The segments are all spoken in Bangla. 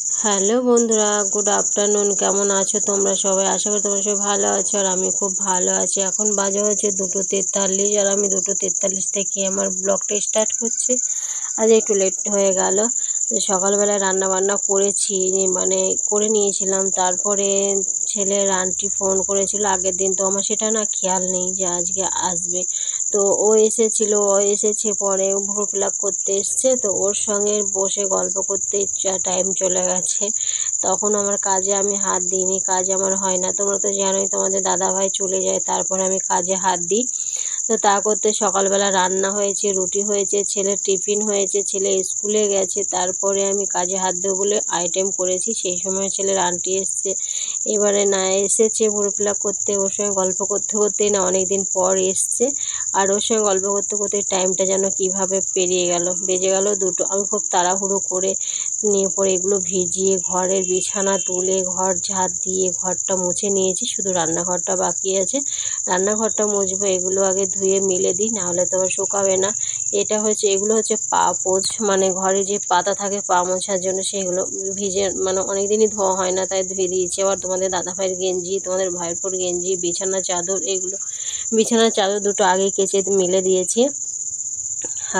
হ্যালো বন্ধুরা, গুড আফটারনুন। কেমন আছো তোমরা সবাই? আশা করি তোমরা সবাই ভালো আছো আর আমি খুব ভালো আছি। এখন বাজে হচ্ছে দুটো তেতাল্লিশ আর আমি দুটো তেতাল্লিশ থেকে আমার ব্লগটা স্টার্ট করছি। আজ একটু লেট হয়ে গেল। তো রান্না বান্না করেছি মানে করে নিয়েছিলাম। তারপরে ছেলের আন্টি ফোন করেছিল, আগের দিন তো আমার সেটা না খেয়াল নেই যে আজকে আসবে। তো ও এসেছিল, ও এসেছে পরে ভ্রু ফিল করতে এসছে, তো ওর সঙ্গে বসে গল্প করতে টাইম চলে গেছে। তখন আমার কাজে আমি হাত দিইনি, কাজ আমার হয় না। তোমরা তো জানোই তোমাদের দাদাভাই চলে যায়, তারপরে আমি কাজে হাত দিই। তো তা করতে সকালবেলা রান্না হয়েছে, রুটি হয়েছে, ছেলের টিফিন হয়েছে, ছেলে স্কুলে গেছে, তারপরে আমি কাজে হাত দেবো বলে আইটেম করেছি, সেই সময় ছেলের আন্টি এসছে। এবারে না এসেছে ভুরু ফিল করতে, ওর সঙ্গে গল্প করতে করতেই না অনেক দিন পর এসছে, আর ওর সঙ্গে গল্প করতে করতে টাইমটা যেন কীভাবে পেরিয়ে গেল, বেজে গেল দুটো, আমি খুব তাড়াহুড়ো করে নিয়ে পরে এগুলো ভিজিয়ে ঘরের বিছানা তুলে, ঘর ঝাঁট দিয়ে ঘরটা মুছে নিয়েছি। শুধু রান্নাঘরটা বাকি আছে। রান্নাঘরটা মুছবো, এগুলো আগে ধুয়ে মিলে দিই, নাহলে তো আবার শুকাবে না। এটা হচ্ছে, এগুলো হচ্ছে পা পোছ মানে ঘরে যে পাতা থাকে পা মোছার জন্য, সেগুলো ভিজে মানে অনেক দিনই ধোয়া হয় না, তাই ধুয়ে দিয়েছি। আবার তোমাদের দাদা ভাইয়ের গেঞ্জি, তোমাদের ভাইয়ের গেঞ্জি বিছানা চাদর, এগুলো, বিছানার চাদর দুটো আগে কেচে মিলে দিয়েছি।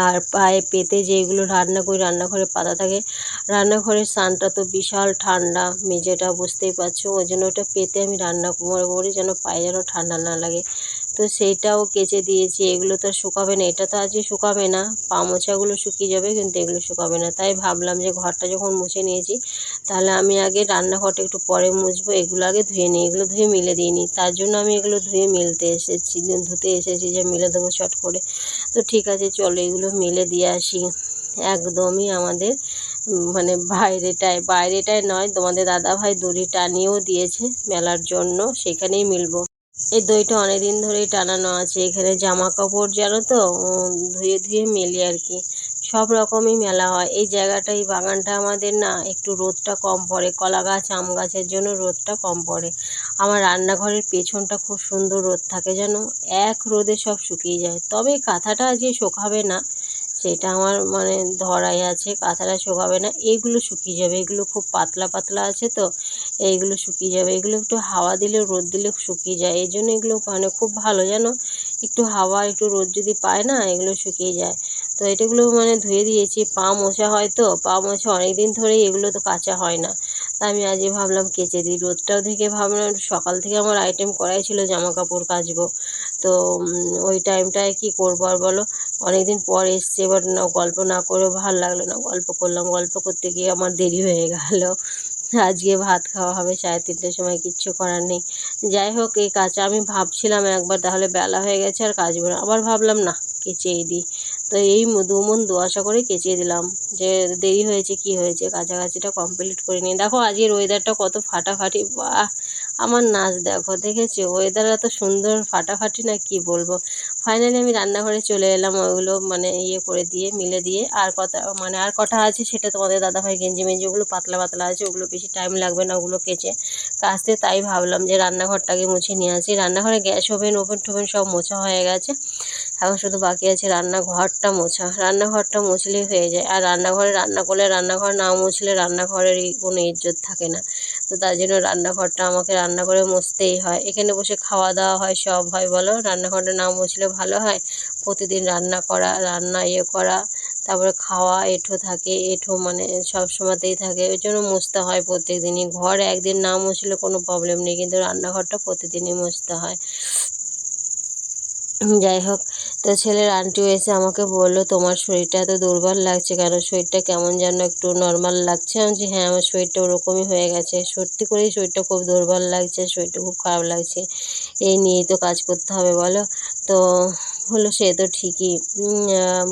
আর পায়ে পেতে যেগুলো রান্না করি, রান্নাঘরে পাতা থাকে রান্নাঘরের স্নানটা তো বিশাল ঠান্ডা, মেঝেটা বুঝতেই পারছ। ওই জন্য ওটা পেতে আমি রান্না করি যেন পায়ে যেন ঠান্ডা না লাগে। তো সেইটাও কেচে দিয়েছি। এগুলো তো শুকাবে না। এটা তো আজকে শুকাবে না। পা মোছাগুলো শুকিয়ে যাবে, কিন্তু এগুলো শুকাবে না। তাই ভাবলাম যে ঘরটা যখন মুছে নিয়েছি, তাহলে আমি আগে রান্নাঘরটা একটু পরে মুছবো। এগুলো আগে ধুয়ে নিই, এগুলো ধুয়ে মিলে দিইনি। তার জন্য আমি এগুলো ধুয়ে মিলতে এসেছি, ধুতে এসেছি যে মিলে দেবো চট করে। তো ঠিক আছে, চলো এগুলো মিলে দিয়ে আসি। একদমই আমাদের মানে বাইরেটায় বাইরেটায় নয়, তোমাদের দাদাভাই দড়ি টানিয়েও দিয়েছে মেলার জন্য, সেখানেই মিলবো। এই দইটা অনেক দিন ধরেই টানানো আছে, এখানে জামা কাপড় জানো তো ধুয়ে ধুয়ে মেলি আর কি। সব রকমই মেলা হয়। এই জায়গাটা, এই বাগানটা আমাদের না একটু রোদটা কম পড়ে কলা গাছ আম গাছের জন্য রোদটা কম পড়ে। আমার রান্নাঘরের পেছনটা খুব সুন্দর রোদ থাকে যেন এক রোদে সব শুকিয়ে যায়। তবে কাঁথাটা যে শুকাবে না সেটা আমার মানে ধরাই আছে, কাঁথাটা শুকাবে না। এইগুলো শুকিয়ে যাবে, এগুলো খুব পাতলা পাতলা আছে তো, এইগুলো শুকিয়ে যাবে। এগুলো একটু হাওয়া দিলে রোদ দিলে শুকিয়ে যায়। এই জন্য এগুলো মানে খুব ভালো, জানো? একটু হাওয়া, একটু রোদ যদি পায় না, এগুলো শুকিয়ে যায়। তো এটাগুলো মানে ধুয়ে দিয়েছি। পা মোছা হয় তো, পা মোছা অনেক দিন ধরেই এগুলো তো কাঁচা হয় না। তা আমি আজই ভাবলাম কেচে দিই। রোদটাও থেকে ভাবলাম সকাল থেকে আমার আইটেম করাই ছিল জামা কাপড় কাচবো। তো ওই টাইমটায় কি করব আর বলো? অনেক দিন পর এসছে, এবার না, গল্প না করেও ভালো লাগল না। গল্প করলাম, গল্প করতে গিয়ে আমার দেরি হয়ে গেল। আজকে ভাত খাওয়া হবে, সাড়ে তিনটের সময় কিচ্ছু করার নেই। যাই হোক, এই কাজটা আমি ভাবছিলাম একবার, তাহলে বেলা হয়ে গেছে আর কাজবো না। আবার ভাবলাম, না, কেচেই দিই। তো এই দু মন দু আশা করে কেচে দিলাম, যে দেরি হয়েছে, কি হয়েছে? কাছাকাছিটা কমপ্লিট করে নিই। দেখো, আজকের ওয়েদারটা কত ফাটাফাটি, বাহ! আমার নাচ দেখো, দেখেছ? ওয়েদার এত সুন্দর, ফাটাফাটি না কি বলব? ফাইনালি আমি রান্নাঘরে চলে এলাম ওইগুলো মানে ইয়ে করে দিয়ে, মিলে দিয়ে। আর কথা মানে আর কটা আছে সেটা তোমাদের দাদাভাই গেঞ্জি মেঞ্জি, ওগুলো পাতলা পাতলা আছে, ওগুলো বেশি টাইম লাগবে না, ওগুলো কেচে। কাচতে তাই ভাবলাম যে রান্নাঘরটাকে মুছে নিয়ে আসি। রান্নাঘরে গ্যাস ওভেন ওভেন টোভেন সব মোছা হয়ে গেছে। এখন শুধু বাকি আছে রান্নাঘরটা মোছা। রান্নাঘরটা মুছলেই হয়ে যায়। আর রান্নাঘরে রান্না করলে রান্নাঘর না মুছলে রান্নাঘরের কোনো ইজ্জত থাকে না। তো তার জন্য রান্নাঘরটা আমাকে রান্না করে মুছতেই হয়। এখানে বসে খাওয়া দাওয়া হয়, সব হয়, বলো? রান্নাঘরটা না মুছলে ভালো হয়? প্রতিদিন রান্না করা, রান্না ইয়ে করা, তারপরে খাওয়া এঁঠো থাকে, এঁঠো মানে সব সময়তেই থাকে। ওই জন্য মুছতে হয় প্রত্যেক দিনই ঘর একদিন না মুছলে কোনো প্রবলেম নেই, কিন্তু রান্নাঘরটা প্রতিদিনই মুছতে হয়। যাই হোক তো ছেলের আন্টিও এসে আমাকে বলল, তোমার শরীরটা এত দুর্বল লাগছে কেন? শরীরটা কেমন যেন একটু নর্মাল লাগছে। আমি হ্যাঁ আমার শরীরটা ওরকমই হয়ে গেছে। সত্যি করেই শরীরটা খুব দুর্বল লাগছে, শরীরটা খুব খারাপ লাগছে। এই নিয়েই তো কাজ করতে হবে, বলো? তো হলো সে তো ঠিকই।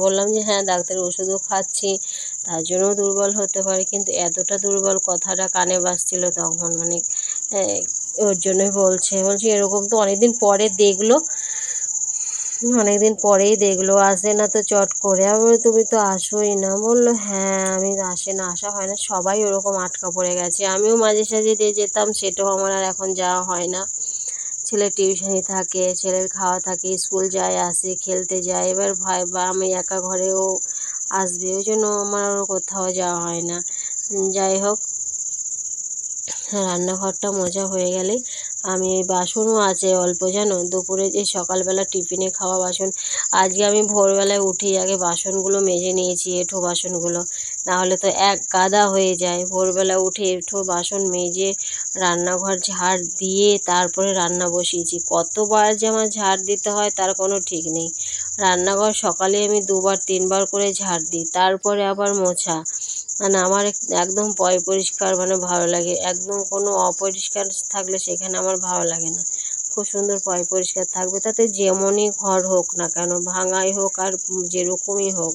বললাম যে হ্যাঁ ডাক্তারের ওষুধও খাচ্ছি, তার জন্যও দুর্বল হতে পারে। কিন্তু এতটা দুর্বল কথাটা কানে বাজছিল তখন মানে ওর জন্যই বলছে। বলছি, এরকম তো অনেকদিন পরে দেখল অনেক দিন পরেই দেখল, আসে না তো চট করে। আমি তুমি তো আসোই না। বলল হ্যাঁ আমি আসে না, আসা হয় না। সবাই ওরকম আটকা পড়ে গেছে। আমিও মাঝে সাঝে দিয়ে যেতাম, সেটাও আমার আর এখন যাওয়া হয় না। ছেলের টিউশনি থাকে, ছেলের খাওয়া থাকে, স্কুল যায়, আসে, খেলতে যায়। এবার ভাই, বা আমি একা ঘরেও আসবে, ওই জন্য আমার কোথাও যাওয়া হয় না। যাই হোক, রান্নাঘরটা মজা হয়ে গেলেই আমি বাসনও আছে অল্প, জানো? দুপুরে যে সকালবেলা টিফিনে খাওয়া বাসন, আজকে আমি ভোরবেলায় উঠেই আগে বাসনগুলো মেজে নিয়েছি, এঁঠো বাসনগুলো। নাহলে তো এক গাদা হয়ে যায়। ভোরবেলা উঠে এঁঠো বাসন মেজে রান্নাঘর ঝাড় দিয়ে তারপরে রান্না বসিয়েছি। কতবার যে আমার ঝাড় দিতে হয় তার কোনো ঠিক নেই। রান্নাঘর সকালে আমি দুবার, তিনবার করে ঝাড় দিই। তারপরে আবার মোছা। মানে আমার এক- একদম পয় পরিষ্কার মানে ভালো লাগে। একদম কোনো অপরিষ্কার থাকলে সেখানে আমার ভালো লাগে না। খুব সুন্দর পয় পরিষ্কার থাকবে। তাতে যেমনই ঘর হোক না কেন, ভাঙাই হোক আর যেরকমই হোক,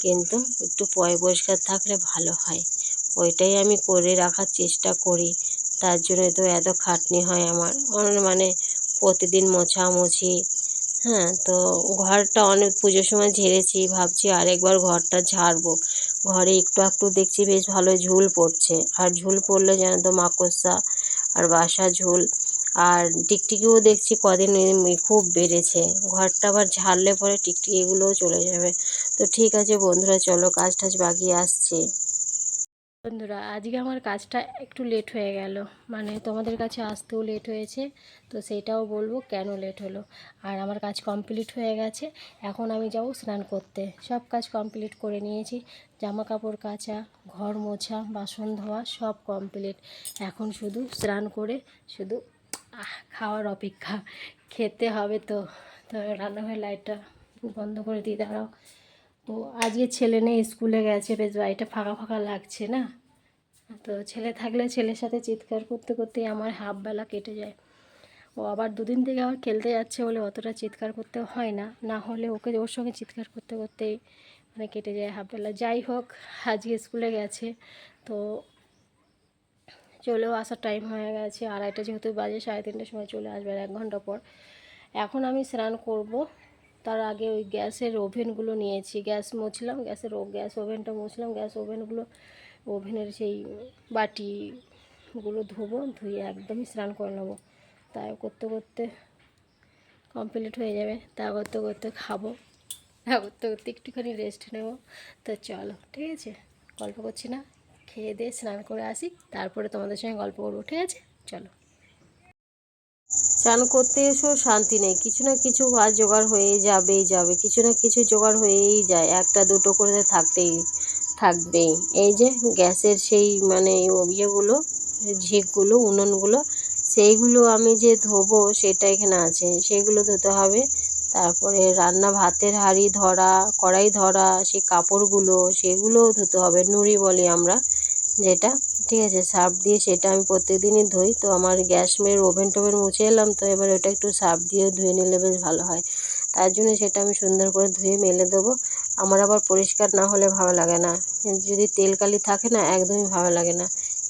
কিন্তু একটু পয় পরিষ্কার থাকলে ভালো হয়। ওইটাই আমি করে রাখার চেষ্টা করি। তার জন্য তো এত খাটনি হয় আমার মানে প্রতিদিন মোছামুছি হ্যাঁ তো ঘরটা অনেক, পুজোর সময় ঝেড়েছি। ভাবছি আরেকবার ঘরটা ঝাড়বো। ঘরে একটু একটু দেখছি বেশ ভালো ঝুল পড়ছে। আর ঝুল পড়লে যেন তো মাকড়সা আর বাসা ঝুল। আর টিকটিকিও দেখছি কদিন খুব বেড়েছে। ঘরটা আবার ঝাড়লে পরে টিকটিকিগুলোও চলে যাবে। তো ঠিক আছে বন্ধুরা, চলো কাজ টাজ বাগিয়ে আসছে। বন্ধুরা, আজকে আমার কাজটা একটু লেট হয়ে গেল। মানে তোমাদের কাছে আসতেও লেট হয়েছে, তো সেটাও বলব কেন লেট হলো। আর আমার কাজ কমপ্লিট হয়ে গেছে, এখন আমি যাব স্নান করতে। সব কাজ কমপ্লিট করে নিয়েছি জামা কাপড় কাচা, ঘর মোছা, বাসন ধোয়া, সব কমপ্লিট এখন শুধু স্নান করে শুধু খাওয়ার অপেক্ষা। খেতে হবে তো তো রান্নাঘরের লাইটটা বন্ধ করে দিয়ে দাঁড়াও। তো আজকে ছেলে নেই স্কুলে গেছে, বেশ বাড়িটা ফাঁকা ফাঁকা লাগছে না? তো ছেলে থাকলে ছেলের সাথে চিৎকার করতে করতেই আমার হাফ বেলা কেটে যায়। ও আবার দুদিন থেকে আবার খেলতে যাচ্ছে বলে অতটা চিৎকার করতে হয় না। না হলে ওকে ওর সঙ্গে চিৎকার করতে করতেই মানে কেটে যায় হাফ বেলা। যাই হোক, আজকে স্কুলে গেছে, তো চলেও আসার টাইম হয়ে গেছে। আড়াইটা যেহেতু বাজে, সাড়ে তিনটের সময় চলে আসবে এক ঘণ্টা পর। এখন আমি স্নান করব। তার আগে ওই গ্যাসের ওভেনগুলো নিয়েছি। গ্যাস মুছলাম, গ্যাসের গ্যাস ওভেনটা মুছলাম। গ্যাস ওভেনগুলো ওভেনের সেই বাটিগুলো ধোবো, ধুয়ে একদমই স্নান করে নেব। তাই করতে করতে কমপ্লিট হয়ে যাবে। তা করতে করতে খাব। তা করতে করতে একটুখানি রেস্ট নেব। তো চলো, ঠিক আছে? গল্প করছি না। খেয়ে দিয়ে স্নান করে আসি। তারপরে তোমাদের সঙ্গে গল্প করব, ঠিক আছে? চলো। স্নান করতে এসেও শান্তি নেই। কিছু না কিছু কাজ জোগাড় হয়েই যাবেই যাবে। কিছু না কিছু জোগাড় হয়েই যায়। একটা দুটো করে থাকতেই থাকবেই এই যে গ্যাসের সেই মানে ইয়েগুলো, ঝিকগুলো, উনুনগুলো, সেইগুলো আমি যে ধোবো সেটা এখানে আছে। সেগুলো ধুতে হবে। তারপরে রান্না ভাতের হাঁড়ি ধরা, কড়াই ধরা, সেই কাপড়গুলো, সেগুলোও ধুতে হবে। নুড়ি বলি আমরা যেটা, ঠিক আছে? সার্ফ দিয়ে সেটা আমি প্রত্যেকদিনই ধুই। তো আমার গ্যাস মেয়ের ওভেন টোভেন মুছে এলাম, তো এবার ওটা একটু সার্ফ দিয়ে ধুয়ে নিলে বেশ ভালো হয়। তার জন্য সেটা আমি সুন্দর করে ধুয়ে মেলে দেবো। আমার আবার পরিষ্কার না হলে ভালো লাগে না। যদি তেল কালি থাকে না, একদমই ভালো লাগে না।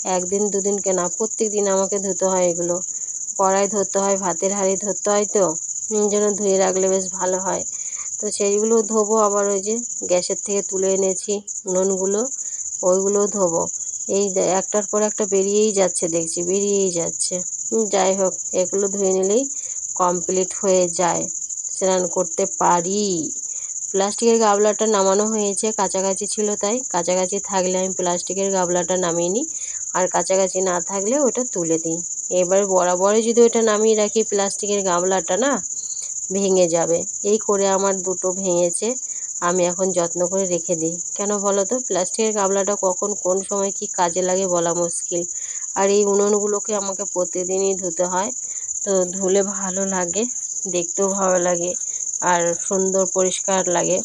একদিন দুদিনকে না প্রত্যেক দিন আমাকে ধুতে হয় এগুলো। কড়াই ধরতে হয়, ভাতের হাঁড়ি ধরতে হয় তো। জন্য ধুয়ে রাখলে বেশ ভালো হয়। তো সেইগুলো ধোবো আবার ওই যে গ্যাসের থেকে তুলে এনেছি উনুনগুলো, ওইগুলোও ধোবো। এই একটার পর একটা বেরিয়েই যাচ্ছে দেখছি, বেরিয়েই যাচ্ছে। যাই হোক, এগুলো ধুয়ে নিলেই কমপ্লিট হয়ে যায়। স্নান করতে পারি। প্লাস্টিকের গাবলাটা নামানো হয়েছে কাছাকাছি ছিল তাই। কাছাকাছি থাকলে আমি প্লাস্টিকের গামলাটা নামিয়ে নিই, আর কাছাকাছি না থাকলে ওটা তুলে দিই। এবার বরাবরে যদি ওটা নামিয়ে রাখি, প্লাস্টিকের গামলাটা না ভেঙে যাবে। এই করে আমার দুটো ভেঙেছে, আমি এখন যত্ন করে রেখে দিই। কেন বলো তো? প্লাস্টিকের গামলাটা কখন কোন সময় কি কাজে লাগে বলা মুশকিল। আর এই উনুনগুলোকে আমাকে প্রতিদিনই ধুতে হয়, তো ধুলে ভালো লাগে, দেখতেও ভালো লাগে। আর সুন্দর পরিষ্কার লাগে।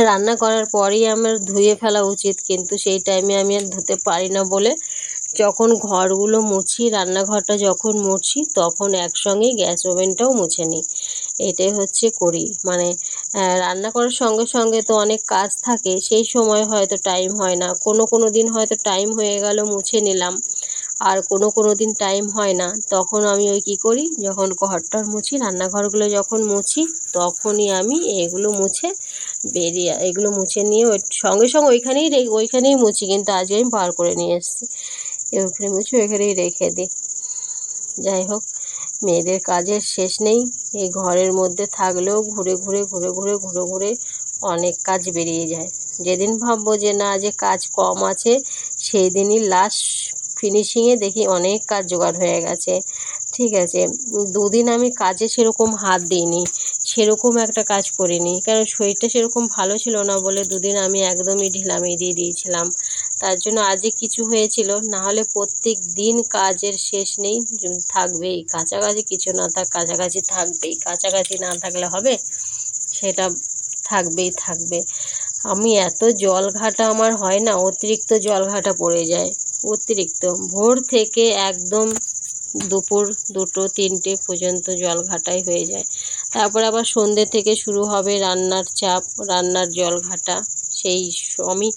রান্না করার পরেই আমার ধুয়ে ফেলা উচিত, কিন্তু সেই টাইমে আমি আর ধুতে পারি না বলে যখন ঘরগুলো মুছি, রান্নাঘরটা যখন মুছি, তখন একসঙ্গে গ্যাস ওভেনটাও মুছে নিই। এটাই হচ্ছে করি। মানে রান্না করার সঙ্গে সঙ্গে তো অনেক কাজ থাকে, সেই সময় হয়তো টাইম হয় না। কোনো কোনো দিন হয়তো টাইম হয়ে গেল, মুছে নিলাম। আর কোনো কোনো দিন টাইম হয় না। তখন আমি ওই কী করি? যখন ঘরটর মুছি, রান্নাঘরগুলো যখন মুছি, তখনই আমি এগুলো মুছে বেরিয়ে, এগুলো মুছে নিয়ে ওই সঙ্গে সঙ্গে ওইখানেই রে, ওইখানেই মুছি। কিন্তু আজকে আমি বার করে নিয়ে এসেছি। ওইখানে মুছি, ওইখানেই রেখে দিই। যাই হোক, মেয়েদের কাজের শেষ নেই। এই ঘরের মধ্যে থাকলেও ঘুরে ঘুরে ঘুরে ঘুরে ঘুরে ঘুরে অনেক কাজ বেরিয়ে যায়। যেদিন ভাববো যে না, যে কাজ কম আছে, সেই দিনই লাস্ট ফিনিশিংয়ে দেখি অনেক কাজ জোগাড় হয়ে গেছে। ঠিক আছে, দুদিন আমি কাজে সেরকম হাত দিইনি, সেরকম একটা কাজ করিনি কারণ শরীরটা সেরকম ভালো ছিল না বলে দুদিন আমি একদমই ঢিলামি দিয়ে দিয়েছিলাম। তার জন্য আজকে কিছু হয়েছিল, না হলে প্রত্যেক দিন কাজের শেষ নেই থাকবেই, কাছাকাছি কিছু না থাক, কাছাকাছি থাকবেই, কাছাকাছি না থাকলে হবে, সেটা থাকবেই থাকবে। আমি এত জল ঘাটা আমার হয় না, অতিরিক্ত জল ঘাটা পড়ে যায়। অতিরিক্ত। ভোর থেকে একদম দুপুর দুটো, তিনটে পর্যন্ত জল ঘাটাই হয়ে যায়। তারপর আবার সন্ধ্যে থেকে শুরু হবে রান্নার চাপ, রান্নার জল ঘাটা। সেই আমি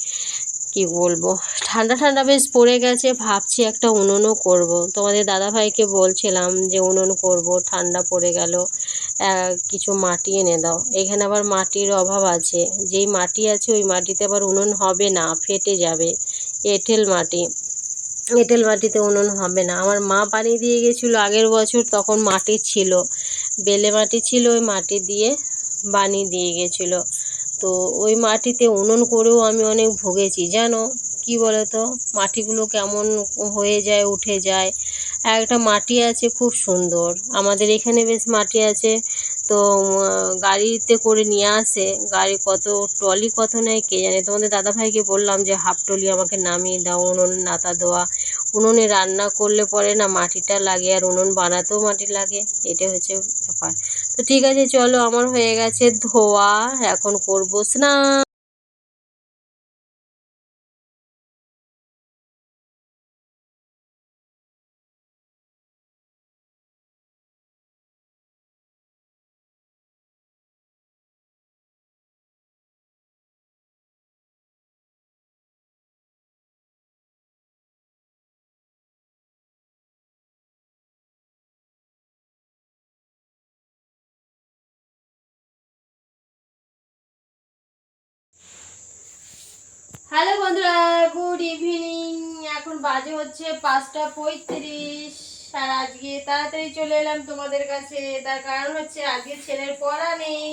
কি বলব? ঠান্ডা ঠান্ডা বেশ পড়ে গেছে, ভাবছি একটা উনুনও করব। তোমাদের দাদাভাইকে বলছিলাম যে উনুন করব, ঠান্ডা পড়ে গেল কিছু মাটি এনে দাও। এখানে আবার মাটির অভাব আছে। যেই মাটি আছে, ওই মাটিতে আবার উনুন হবে না, ফেটে যাবে। এঁটেল মাটি। এঁটেল মাটিতে উনুন হবে না। আমার মা বানিয়ে দিয়ে গেছিল আগের বছর, তখন মাটি ছিল। বেলে মাটি ছিল, ওই মাটি দিয়ে বানিয়ে দিয়ে গেছিল। তো ওই মাটিতে উনুন করেও আমি অনেক ভুগেছি। জানো, কি বলো তো মাটিগুলো কেমন হয়ে যায়, উঠে যায়। একটা মাটি আছে খুব সুন্দর। আমাদের এখানে বেশ মাটি আছে। তো গাড়িতে করে নিয়ে আসে। গাড়ি কত, ট্রলি কত নেয় কে জানে? তোমাদের দাদাভাইকে বললাম যে, হাফ ট্রলি আমাকে নামিয়ে দাও, উনুন, নাতা দেওয়া উনুনে রান্না করলে পরে না মাটিটা লাগে, আর উনুন বানাতেও মাটি লাগে। এটা হচ্ছে ব্যাপার। তো ঠিক আছে, চলো, আমার হয়ে গেছে ধোয়া। এখন করব স্নান। হ্যালো বন্ধুরা, গুড ইভিনিং। এখন বাজে হচ্ছে পাঁচটা পঁয়ত্রিশ, আর আজকে তাড়াতাড়ি চলে এলাম তোমাদের কাছে। তার কারণ হচ্ছে আজকে ছেলের পড়া নেই।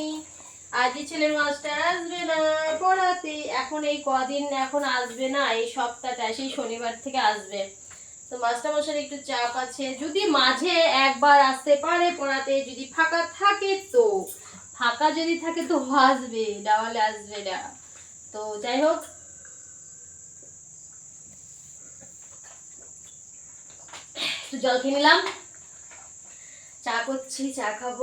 আজকে ছেলের মাস্টার আসবে না পড়াতে। এখন এই কদিন এখন আসবে না, এই সপ্তাহটা, সেই শনিবার থেকে আসবে। তো মাস্টার মশাই একটু চাপ আছে। যদি মাঝে একবার আসতে পারে পড়াতে, যদি ফাঁকা থাকে তো। ফাঁকা যদি থাকে তো আসবে নাহলে আসবে না। তো যাই হোক একটু জল খেয়ে নিলাম। চা করছি, চা খাব।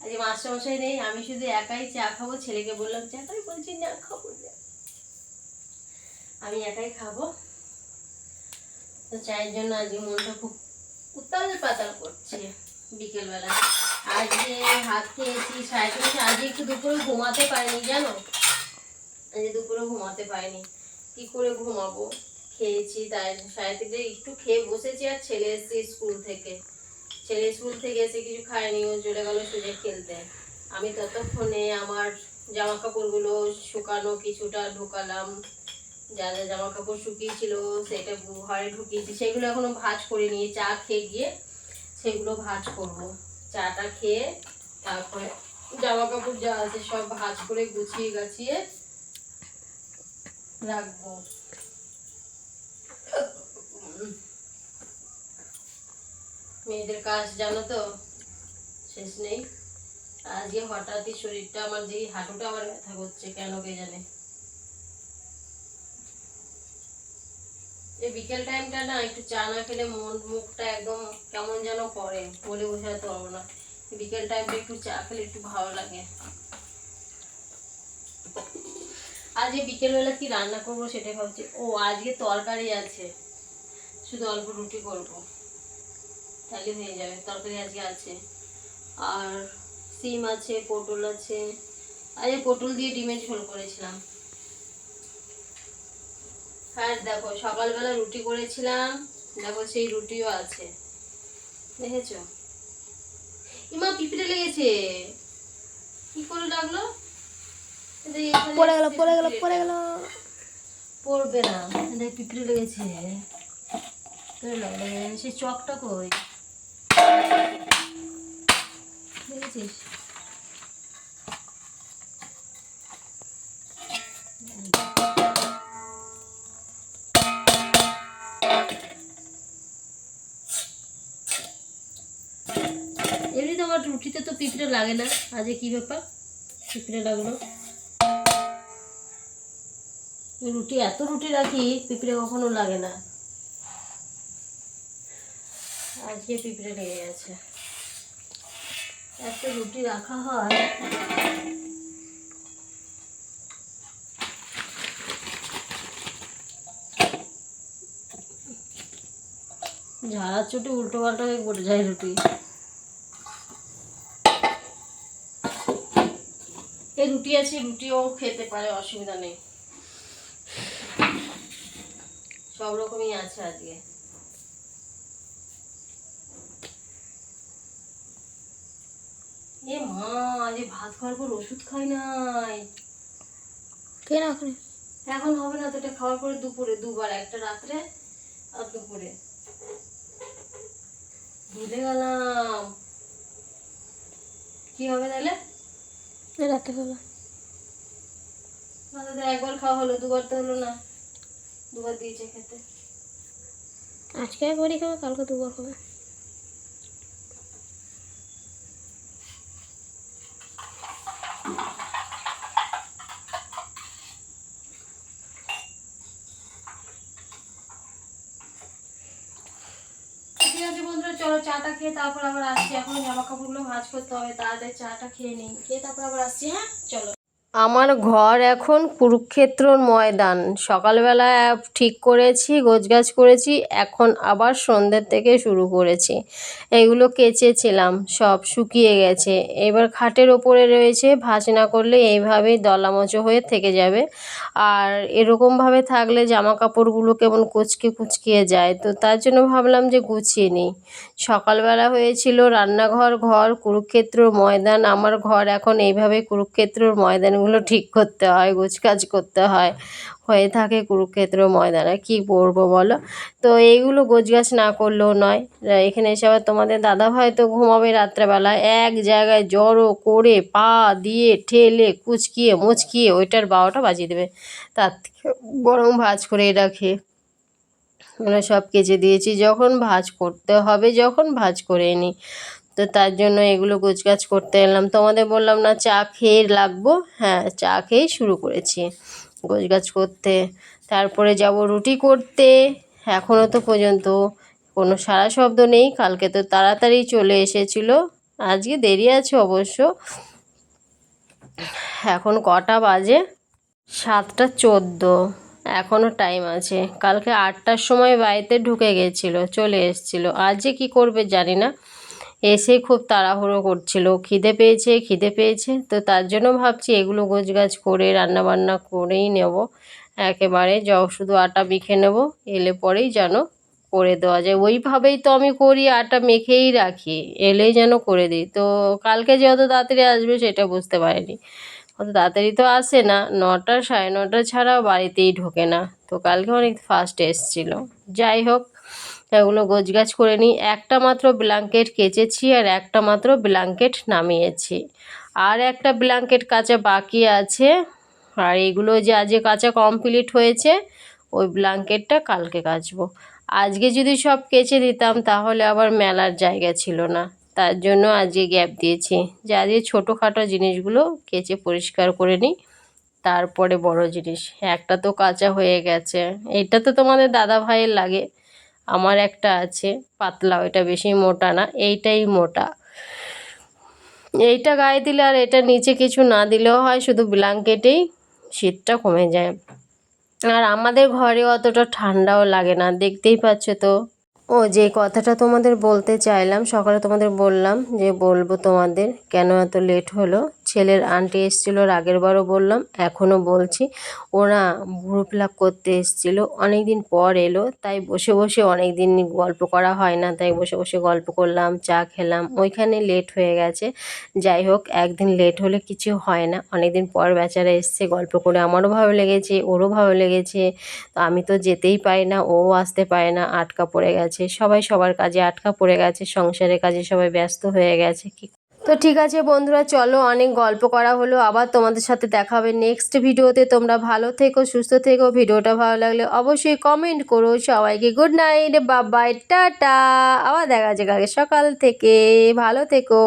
আজকে মাস্টারমশাই নেই, আমি শুধু একাই চা খাব। ছেলেকে বললাম, চা খাই বলছি, না, খাব আমি একাই খাব। তো চায়ের জন্য আজকে মনটা খুব উত্তাল পাতাল করছে বিকেলবেলা। আজকে হাত খেয়েছি, সাড়ে তিনটে, আজকে একটু দুপুরে ঘুমাতে পারিনি, জানো? আজকে দুপুরে ঘুমাতে পারিনি। কি করে ঘুমাবো? খেয়েছি, তাই সাড়ে তিনটে একটু খেয়ে বসেছি আর ছেলে এসছে স্কুল থেকে। ছেলে স্কুল থেকে এসে কিছু খায়নি, ও চলে গেল সুযোগ খেলতে। আমি ততক্ষণে আমার জামা কাপড়গুলো শুকানো কিছুটা ঢোকালাম। যা যা জামা কাপড় শুকিয়েছিল, সেটা ঘরে ঢুকিয়েছি, সেগুলো এখনও ভাজ করে নিয়ে চা খেয়ে গিয়ে সেগুলো ভাজ করব। চাটা খেয়ে তারপরে জামা কাপড় যা আছে সব ভাজ করে গুছিয়ে গাছিয়ে রাখব। মেয়েদের কাজ জানো তো? শেষ নেই। আজকে হঠাৎই শরীরটা আমার যে হাঁটুটা আমার ব্যথা করছে, কেন কে জানে? এই বিকেল টাইমটা না একটু চা না খেলে মন মুখটা একদম কেমন যেন করে, বলে বোঝাতে পারব না। বিকেল টাইমটা একটু চা খেলে একটু ভালো লাগে। আজকে বিকেলবেলা কি রান্না করব সেটাই ভাবছি। ও, আজকে তরকারি আছে। শুধু অল্প রুটি করব। তাহলে হয়ে যাবে তরকারি আজকে আছে। আর সিম আছে পটল আছে। আজকে পটল দিয়ে ডিমের ঝোল করেছিলাম। আর দেখো সকালবেলা রুটি করেছিলাম দেখো সেই রুটিও আছে। দেখেছ? ইমা পিঁপড়ে লেগেছে। কি করে লাগল? পড়ে গেল পড়ে গেল পড়ে গেল। পড়বে না। পিঁপড়ে লেগেছে। সেই চকটা কই? এমনি তো আমার রুটিতে তো পিঁপড়ে লাগে না। আজ কি ব্যাপার? পিঁপড়ে লাগল। রুটি, এত রুটি রাখি, পিঁপড়ে কখনো লাগে না। আজকে পিঁপড়ে লেগে গেছে। একটা রুটি রাখা হয়। ঝাড়া চুটি উল্টো পাল্টা হয়ে পড়ে যায় রুটি। এই রুটি আছে রুটিও খেতে পারে, অসুবিধা নেই। সব রকমই আছে আজকে। মা আজ ভাত খাওয়ার পর ওষুধ খাই নাই। কেন ওখানে এখন হবে না তো এটা খাওয়ার পরে দুপুরে দুবার একটা রাত্রে আর দুপুরে। ভুলে গেলাম। কি হবে তাহলে? রাতে হলো। আমাদের একবার খাওয়া হলো দুবার তো হলো না। দুবার দিয়েছে খেতে। আজকে একবারই খাবে কালকে দুবার খাবে ঠিক আছে বন্ধুরা চলো চাটা খেয়ে তারপর আবার আসছি। এখন জামা কাপড়গুলো ভাঁজ করতে হবে তাড়াতাড়ি চাটা খেয়ে নিই। খেয়ে তারপর আবার আসছি হ্যাঁ? চলো। আমার ঘর এখন কুরুক্ষেত্রর ময়দান। সকালবেলা ঠিক করেছি, গোছগাছ করেছি, এখন আবার সন্ধ্যের থেকে শুরু করেছি। এগুলো কেচেছিলাম, সব শুকিয়ে গেছে। এবার খাটের ওপরে রয়েছে, ভাঁজ না করলে এইভাবেই দলামচো হয়ে থেকে যাবে। আর এরকমভাবে থাকলে জামা কাপড়গুলো কেমন কুচকে কুচকিয়ে যায়, তো তার জন্য ভাবলাম যে গুছিয়ে নিই। সকালবেলা হয়েছিল রান্নাঘর, ঘর কুরুক্ষেত্র ময়দান। আমার ঘর এখন এইভাবে কুরুক্ষেত্রর ময়দানগুলো ঠিক করতে হয় গোছকাজ করতে হয়, হয়ে থাকে কুরুক্ষেত্র ময়দানে। কি করব বলো? তো এইগুলো গোছগাছ না করলেও নয়। এখানে এসে আবার তোমাদের দাদা ভাই তো ঘুমাবে রাত্রেবেলা এক জায়গায় জড়ো করে পা দিয়ে ঠেলে কুচকিয়ে মুচকিয়ে ওইটার বারোটা বাজিয়ে দেবে। তার থেকে বরং ভাজ করে রাখে। ওগুলো সব কেচে দিয়েছি। যখন ভাজ করতে হবে, যখন ভাজ করে নিই তো তার জন্য এগুলো গোছগাছ করতে এলাম। তোমাদের বললাম না, চা খেয়ে লাগবো? হ্যাঁ চা খেয়েই শুরু করেছি গোছগাছ করতে। তারপরে যাব রুটি করতে। এখনও তো পর্যন্ত কোনো সারা শব্দ নেই। কালকে তো তাড়াতাড়ি চলে এসেছিল। আজকে দেরি আছে অবশ্য। এখন কটা বাজে? সাতটা চোদ্দ। এখনও টাইম আছে। কালকে আটটার সময় বাড়িতে ঢুকে গেছিল, চলে এসেছিল। আজ যে কী করবে জানি না। এসেই খুব তাড়াহুড়ো করছিল। খিদে পেয়েছে খিদে পেয়েছে। তো তার জন্য ভাবছি এগুলো গোছগাছ করে, রান্নাবান্না করেই নেব। একেবারে য, শুধু আটা মেখে নেব। এলে পরেই যেন করে দেওয়া যায়। ওইভাবেই তো আমি করি, আটা মেখেই রাখি। এলেই যেন করে দিই। তো কালকে যে অত তাড়াতাড়ি আসবে সেটা বুঝতে পারিনি। অত তাড়াতাড়ি তো আসে না। নটা, সাড়ে নটা ছাড়া বাড়িতেই ঢোকে না। তো কালকে অনেক ফাস্ট এসছিল। যাই হোক এগুলো গোছগাছ করে নিই। একটা মাত্র ব্ল্যাঙ্কেট কেচেছি আর একটা মাত্র ব্ল্যাঙ্কেট নামিয়েছি। আর একটা ব্ল্যাঙ্কেট কাচা বাকি আছে। আর এগুলো যে আজকে কাচা কমপ্লিট হয়েছে, ওই ব্ল্যাঙ্কেটটা কালকে কাচবো। আজকে যদি সব কেচে দিতাম, তাহলে আবার মেলার জায়গা ছিল না। তার জন্য আজকে গ্যাপ দিয়েছি। যে আজকে ছোটোখাটো জিনিসগুলো কেচে পরিষ্কার করে নিই, তারপরে বড় জিনিস। একটা তো কাঁচা হয়ে গেছে। এটা তো তোমাদের দাদা ভাইয়ের লাগে। আমার একটা আছে, পাতলা, ওইটা বেশি মোটা না, এইটাই মোটা। এইটা গায়ে দিলে আর এটা নিচে কিছু না দিলেও হয়, শুধু ব্ল্যাঙ্কেটেই শীতটা কমে যায়। আর আমাদের ঘরে অতটা ঠান্ডাও লাগে না, দেখতেই পাচ্ছ তো। ও, যে কথাটা তোমাদের বলতে চাইলাম, সকালে তোমাদের বললাম যে বলব তোমাদের, কেন এত লেট হলো? ছেলের আন্টি এসেছিল আগের বারও বললাম, এখনও বলছি। ওরা ভুরু প্লাক করতে এসেছিল অনেক দিন পর এলো, তাই বসে বসে অনেক দিন গল্প করা হয় না, তাই বসে বসে গল্প করলাম, চা খেলাম, ওইখানে লেট হয়ে গেছে। যাই হোক, একদিন লেট হলে কিছু হয় না অনেক দিন পর বেচারা এসছে, গল্প করে আমারও ভালো লেগেছে, ওরও ভালো লেগেছে। তো আমি তো যেতেই পারি না, ও আসতে পারে না, আটকা পড়ে গেছে, সবাই সবার কাজে আটকা পড়ে গেছে, সংসারের কাজে সবাই ব্যস্ত হয়ে গেছে, কি তো ঠিক আছে বন্ধুরা, চলো অনেক গল্প করা হলো, আবার তোমাদের সাথে দেখা হবে নেক্সট ভিডিওতে তোমরা ভালো থেকো, সুস্থ থেকো, ভিডিওটা ভালো লাগলে অবশ্যই কমেন্ট করো। সবাইকে গুড নাইট বাবাই টাটা। আবার দেখা যাচ্ছে কালকে সকাল থেকে। ভালো থেকো।